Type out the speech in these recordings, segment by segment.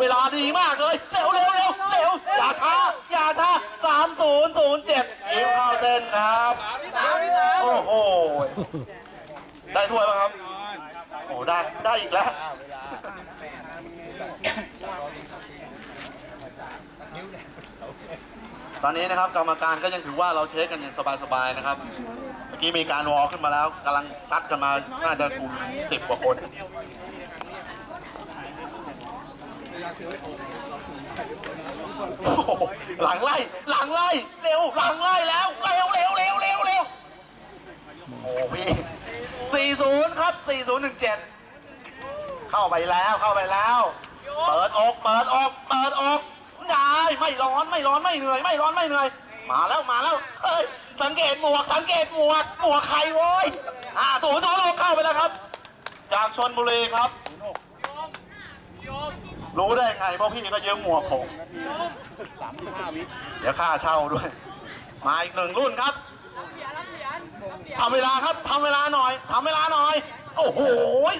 เวลาดีมากเลย เร็วเร็วเร็วเร็วอย่าช้าอย่าช้าสามศูนย์ศูนย์เจ็ดยิงเข้าเส้นครับโอ้โหได้ถ้วยป่ะครับ โอ้ได้ได้อีกแล้วตอนนี้นะครับกรรมการก็ยังถือว่าเราเช็คกันอย่างสบายๆนะครับ เมื่อกี้มีการวอลขึ้นมาแล้วกำลังซัดกันมาน่าจะกลุ่มสิบกว่าคน โอ้โหลังไล่ หลังไล่ เร็ว หลังไล่แล้ว เร็วเร็วเร็วเร็วเร็วโอ้โหพี่40ครับ4017เข้าไปแล้ว เข้าไปแล้ว เปิดอก เปิดอก เปิดอกยายไม่ร้อน ไม่ร้อน ไม่เหนื่อย ไม่ร้อน ไม่เหนื่อย มาแล้ว มาแล้ว เฮ้ย สังเกตหมวก สังเกตหมวก หมวกใครโว้ยอ่าศูนย์ศูนย์หกเข้าไปแล้วครับ จากชนบุรีครับ รู้ได้ไงเพราะพี่ก็ยืมหมวกผมเดี๋ยวค่าเช่าด้วย มาอีกหนึ่งรุ่นครับทำเวลาครับทำเวลาหน่อยทำเวลาหน่อย โอ้โห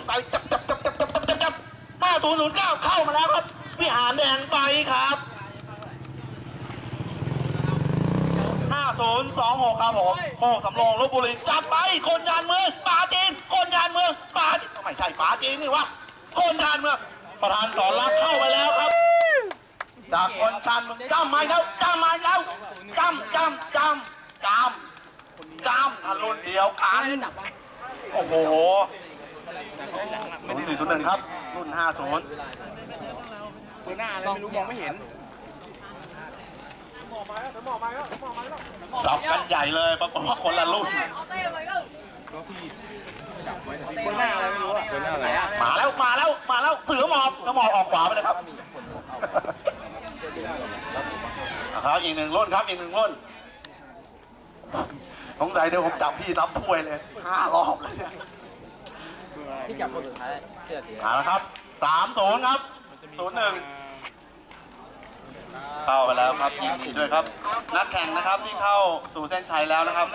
ใส่จับจับจับจับจับจับจับจับห้าศูนย์ศูนย์เก้าเข้ามาแล้วครับวิหารแดงไปครับห้าศูนย์สองหกครับผมโคกสำโรงลบบุรีจัดไปคนยานเมืองป่าจีนคนยานเมืองป่าจีนไม่ใช่ป่าจีนนี่วะคนยานเมือง ประธานสอนรักเข้าไปแล้วครับจากคนชันจำมาแล้วจำมาแล้วจำจำจำจำจำทันรุ่นเดียวกันโอ้โหศูนย์สี่ศูนย์หนึ่งครับ รุ่นห้าศูนย์ปืนหน้าอะไรไม่รู้มองไม่เห็นสับกันใหญ่เลยปรากฏว่าคนละรุ่นปืนหน้าอะไรไม่รู้อะปืนหน้าอะไรอะ มาแล้วมาแล้วมาแล้วเสือหมอบกระหมอบออกขวาไปเลยครับนะครับอีกหนึ่งรุ่นครับอีกหนึ่งรุ่นสงสัยเดี๋ยวผมจับพี่รับถ้วยเลยห้ารอบเลยเนี่ยที่จับคนสุดท้ายเสื้อสีมาแล้วครับสามศูนย์ครับศูนย์หนึ่งเข้าไปแล้วครับยินดีด้วยครับ นักแข่งนะครับที่เข้าสู่เส้นชัยแล้วนะครับ